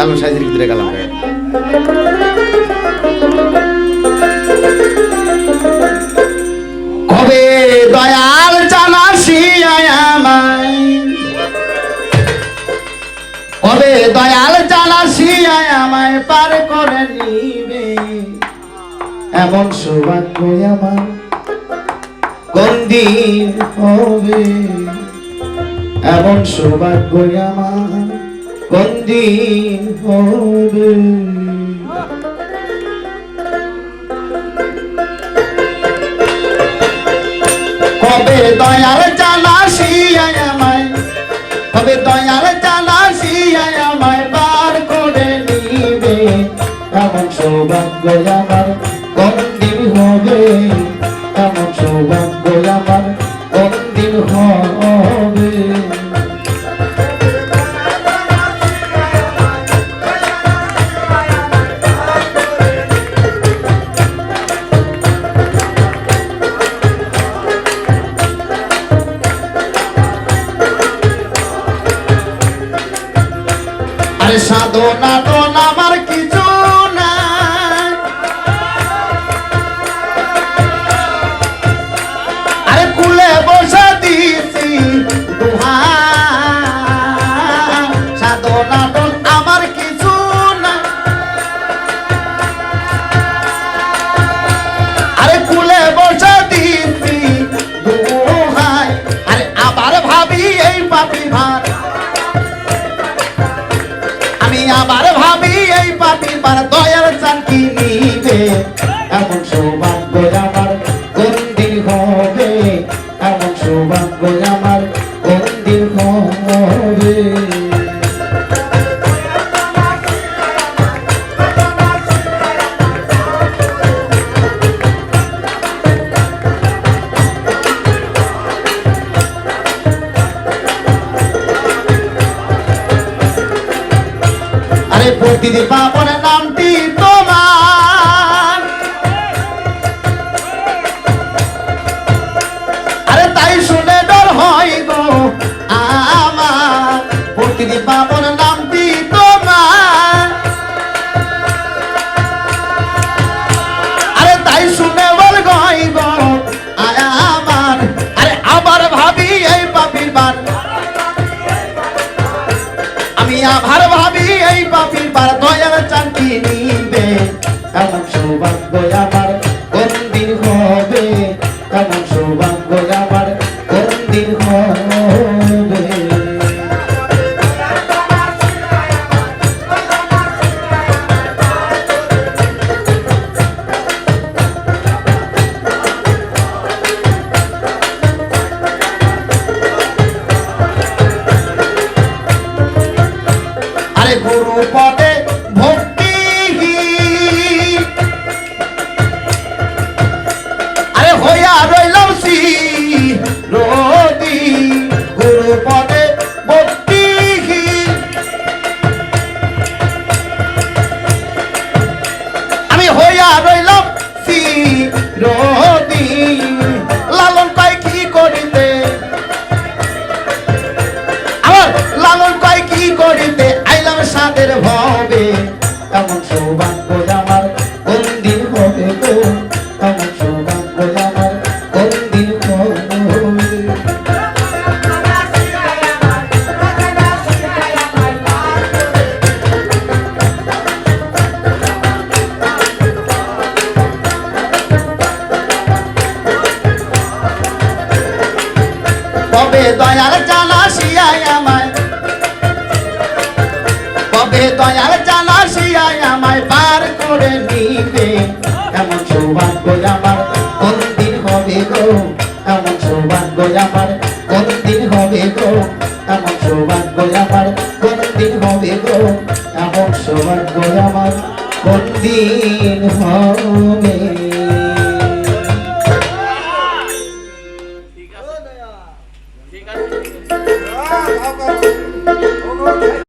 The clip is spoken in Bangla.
লালন সাইজের ভিতরে গেলাম কবে দয়াল জানাসি কবে দয়াল জানাসি পার করে নিবে? এমন সৌভাগ্য আমার। কোন দিন হবে? এমন সৌভাগ্য আমার। কোন দিন হবে? কবে দয়াল জানাসি আমায়? কবে দয়াল জানাসি আমায় বার করে নিবে? এমন সৌভাগ্য আমার কোন দিন হবে? সাধনা দন আবার ভাবি এই পাপি পার দয়ার চাকি নিবে। আরে প্রতিদিন পাপনের নামটি আরে গুরু পদে ভক্তি আরে হইয়া রইলাম সি রোদি গুরু পদে ভক্তি আমি হইয়া রইলাম সাদের ভবে এমন সৌভাগ্য আমার কোন দিন হবে গো এমন সৌভাগ্য আমার কোন দিন কবে দয়াল জানাসিয়ায় আমায় কবে জানা জানাসিয়ায় আমায় পার করে নিবে এমন সৌভাগ্য আমার কোনদিন হবে গো? এমন সৌভাগ্য আমার কোনদিন হবে গো? এমন সৌভাগ্য আমার কোনদিন হবে গো? এমন সৌভাগ্য আমার কোনদিন হবে